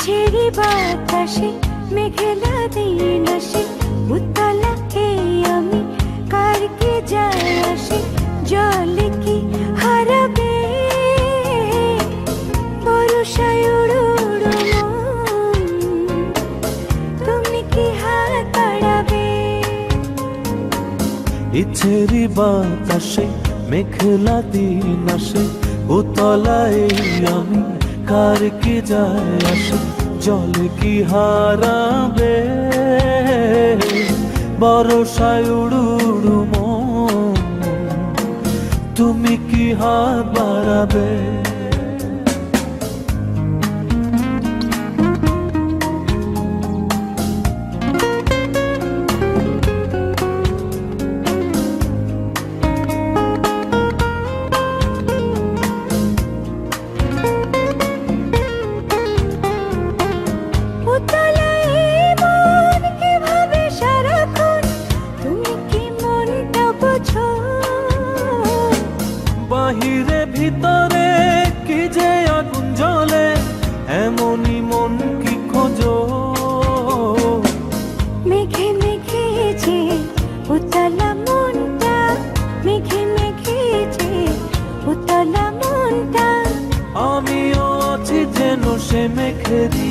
ছেড়ে বাতাসে, মেঘেলা দিন আসে উতলা এই আমি কারকে যায় আসে, জলে কি হারাবে বরষায় উড়ো। তুমি কি হাত বাড়াবে ইচ্ছেরই বাতাসে, মেঘলা দিন আসে উতলায় আমি কার কি যায় আসে? জল কি হারাবে? বরসায় উড়ুড়ু মন। তুমি কি হাত বাড়াবে? বাহিরে ভিতরে কি যে আগুন জ্বলে এমনই মন কি খোঁজো। মেঘে মেঘে যে উতলা মনটা মেঘে মেঘে যে উতলা মনটা। আমিও আছি যেন সে মেঘেরই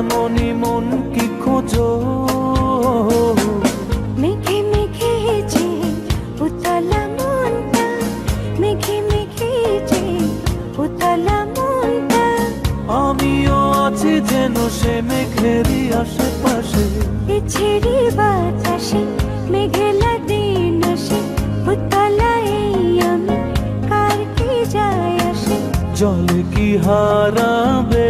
এমনই মন কি খোঁজো? মেঘে মেঘে যে উতলা মনটা মেঘে মেঘে যে উতলা মনটা। আমিও আছি যেন সে মেঘেরই আশেপাশে। ছেড়ে বাতাসে মেঘেলা দিন আসে উতলা এই আমি কার কি যায় আসে? জল কি হারাবে?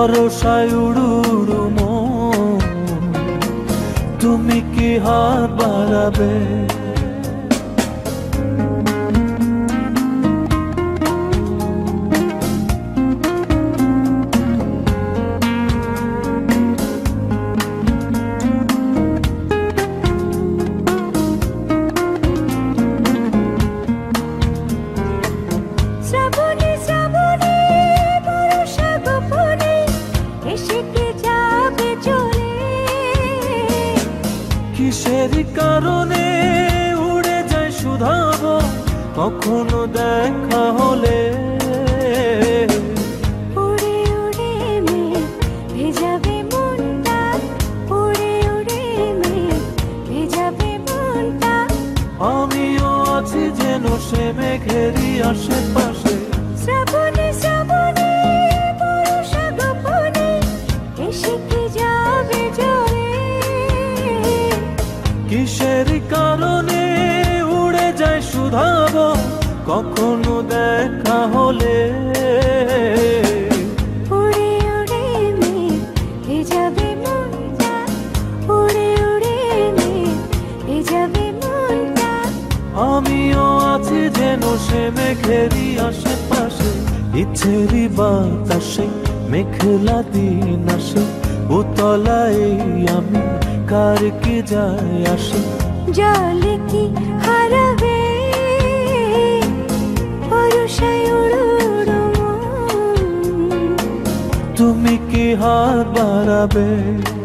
বরসায় উড়ুড়ু মন। তুমি কি হাত বাড়াবে? শ্রাবণে। কিসের কারণে উড়ে যায় শুধাব কখনো দেখা হলে। আমিও আছি যেন সে মেঘেরই আশেপাশে। শ্রাবণে শুধাব কখনো দেখা হলে। আমিও আছি যেন সে মেঘেরই আশেপাশে ইচ্ছেরই বাতাসে মেঘলা দিন আসে। উতলায় আমি কার কি যায় আসে। জলে কি হারাবে? হাত বাড়াবে।